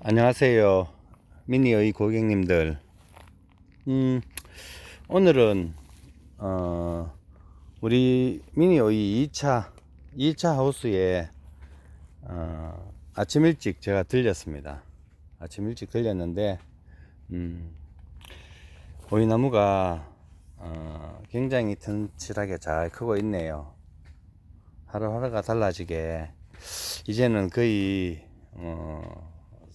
안녕하세요. 미니의 고객님들. 음, 오늘은, 어, 우리 미니의 2차, 2차 하우스에, 어, 아침 일찍 제가 들렸습니다. 아침 일찍 들렸는데, 음, 오이나무가, 어, 굉장히 튼실하게 잘 크고 있네요. 하루하루가 달라지게, 이제는 거의, 어,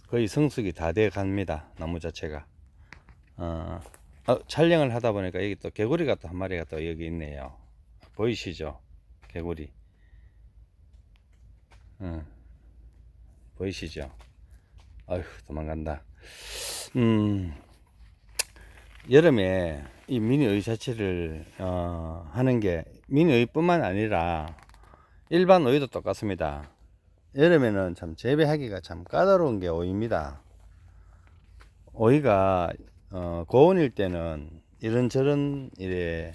거의 성숙이 다 돼 갑니다. 나무 자체가. 어, 어, 촬영을 하다 보니까 여기 또 개구리가 또 한 마리가 또 여기 있네요. 보이시죠? 개구리. 어, 보이시죠? 아휴, 도망간다. 음, 여름에 이 미니의 자체를, 어, 하는 게 미니의뿐만 아니라 일반 의도 똑같습니다. 여름에는 참 재배하기가 참 까다로운 게 오이입니다. 오이가 어, 고온일 때는 이런저런 이래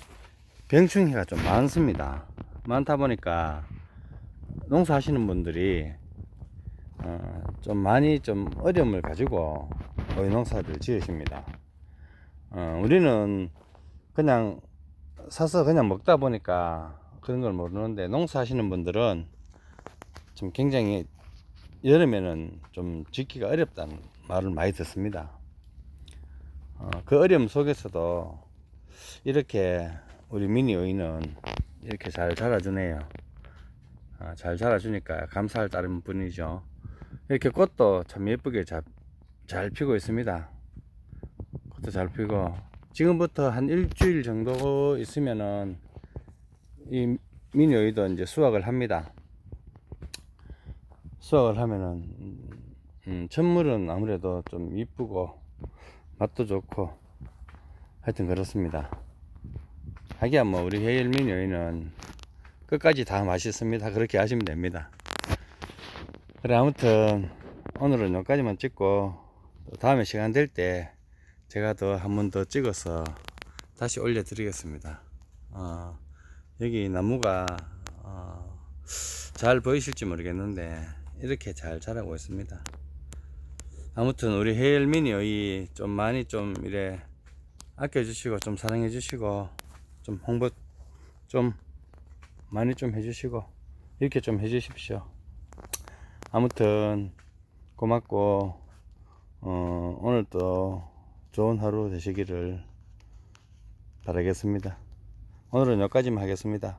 병충해가 좀 많습니다. 많다 보니까 농사하시는 분들이 어, 좀 많이 좀 어려움을 가지고 오이 농사를 지으십니다. 어, 우리는 그냥 사서 그냥 먹다 보니까 그런 걸 모르는데 농사하시는 분들은 좀 굉장히 여름에는 좀 짓기가 어렵다는 말을 많이 듣습니다. 어, 그 어려움 속에서도 이렇게 우리 미니 오이는 이렇게 잘 자라주네요. 아, 잘 자라주니까 감사할 따름 뿐이죠. 이렇게 꽃도 참 예쁘게 잘, 잘 피고 있습니다. 꽃도 잘 피고 지금부터 한 일주일 정도 있으면은 이 미니 오이도 이제 수확을 합니다. 수확을 하면은 음, 첫물은 아무래도 좀 이쁘고 맛도 좋고 하여튼 그렇습니다. 하기야 뭐 우리 해일민 여인은 끝까지 다 맛있습니다. 그렇게 하시면 됩니다. 그래 아무튼 오늘은 여기까지만 찍고 또 다음에 시간 될 때 제가 더 한 번 더 찍어서 다시 올려드리겠습니다. 어, 여기 나무가 어, 잘 보이실지 모르겠는데 이렇게 잘 자라고 있습니다. 아무튼 우리 헤일미니의 좀 많이 좀 이래 아껴주시고 좀 사랑해 주시고 좀 홍보 좀 많이 좀 해주시고 이렇게 좀 해주십시오. 아무튼 고맙고 어, 오늘 또 좋은 하루 되시기를 바라겠습니다. 오늘은 여기까지만 하겠습니다.